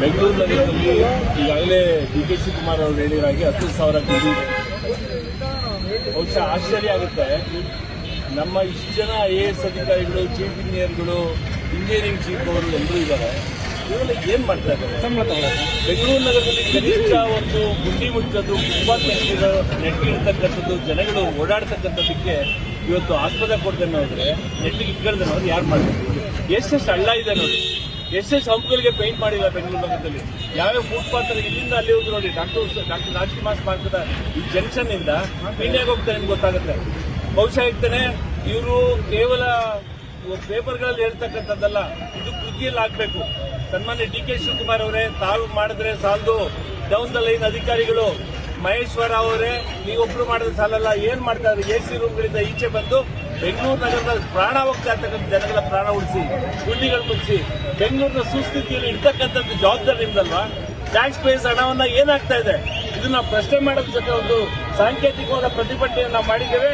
ಬೆಂಗಳೂರು ನಗರದಲ್ಲಿ ಈಗಾಗಲೇ D K Shivakumar ಅವರು ಹೇಳಿರೋ ಹಾಗೆ ಹತ್ತು ಸಾವಿರ ಕೋಟಿ. ಬಹುಶಃ ಆಶ್ಚರ್ಯ ಆಗುತ್ತೆ. ನಮ್ಮ ಇಷ್ಟು ಜನ ಐ ಎ ಎಸ್ ಅಧಿಕಾರಿಗಳು ಚೀಫ್ ಇಂಜಿನಿಯರ್ಗಳು ಇಂಜಿನಿಯರಿಂಗ್ ಚೀಫ್ ಅವರು ಎಲ್ಲರೂ ಇದ್ದಾರೆ. ಇವರೆಲ್ಲ ಏನ್ ಮಾಡ್ತಾ ಇದ್ದಾರೆ? ಬೆಂಗಳೂರು ನಗರದಲ್ಲಿ ಕನಿಷ್ಠ ಒಂದು ಗುಂಡಿ ಮುಚ್ಚೋದು ಫುಟ್ಪಾತ್ ನೆಟ್ಟಿರ್ತಕ್ಕಂಥದ್ದು ಜನಗಳು ಓಡಾಡ್ತಕ್ಕಂಥದ್ದಕ್ಕೆ ಇವತ್ತು ಆಸ್ಪತ್ರೆ ಕೊಡ್ತೇನೆ ಹೋದ್ರೆ ನೆಟ್ಟಿಗೆ ಇಟ್ಕೊಳ್ದೆ ಅವ್ರು ಯಾರು ಮಾಡ್ತಾರೆ ಎಷ್ಟೆಷ್ಟು ಹಳ್ಳ ಇದೆ ನೋಡಿ. ಎಷ್ಟೆಷ್ಟು ಹಂಪುಗಳಿಗೆ ಪೇಂಟ್ ಮಾಡಿಲ್ಲ ಬೆಂಗಳೂರು ನಗರದಲ್ಲಿ ಯಾವ್ಯಾವ ಫುಟ್ಪಾತ್ ಇಲ್ಲಿಂದ ಅಲ್ಲಿ ಹೋಗಿ ನೋಡಿ ಡಾಕ್ಟರ್ ಡಾಕ್ಟರ್ ರಾಜ್ಕುಮಾರ್ ಮಾರ್ಗದ ಈ ಜಂಕ್ಷನ್ ಇಂದ ಪೀಣ್ಯಾಗ ಹೋಗ್ತಾರೆ ನಿಮ್ಗೆ ಗೊತ್ತಾಗುತ್ತೆ. ಬಹುಶಃ ಇರ್ತಾನೆ ಇವರು ಕೇವಲ ಪೇಪರ್ಗಳಲ್ಲಿ ಹೇಳ್ತಕ್ಕಂಥದ್ದಲ್ಲ, ಇದು ಕೃತಿಯಲ್ಲಿ ಆಗ್ಬೇಕು ಸನ್ಮಾನ್ಯ ಡಿ ಕೆ ಶಿವಕುಮಾರ್ ಅವರೇ, ತಾವು ಮಾಡಿದ್ರೆ ಸಾಲದು. ಡೌನ್ ದ ಲೈನ್ ಅಧಿಕಾರಿಗಳು, ಮಹೇಶ್ವರ ಅವರೇ, ನೀವೊಬ್ರು ಮಾಡಿದ್ರೆ ಸಾಲಲ್ಲ, ಏನ್ ಮಾಡ್ತಾ ಇದ್ದಾರೆ? ಎ ಸಿ ರೂಮ್ಗಳಿಂದ ಈಚೆ ಬಂದು ಬೆಂಗಳೂರು ನಗರದಲ್ಲಿ ಪ್ರಾಣ ಹೋಗ್ತಾ ಇರ್ತಕ್ಕಂಥ ಜನಗಳ ಪ್ರಾಣ ಉಳಿಸಿ, ಗುಂಡಿಗಳು ಮುಗಿಸಿ ಬೆಂಗಳೂರಿನ ಸುಸ್ಥಿತಿಯಲ್ಲಿ ಇರ್ತಕ್ಕಂಥದ್ದು ಜವಾಬ್ದಾರಿ ನಿಮ್ದಲ್ವಾ ಟ್ಯಾಕ್ಸ್ ಪೇಸ್ ಹಣವನ್ನ ಏನಾಗ್ತಾ ಇದೆ? ಇದನ್ನ ಪ್ರಶ್ನೆ ಮಾಡೋದ್ರ ಜೊತೆ ಒಂದು ಸಾಂಕೇತಿಕವಾದ ಪ್ರತಿಭಟನೆಯನ್ನ ನಾವು ಮಾಡಿದ್ದೇವೆ.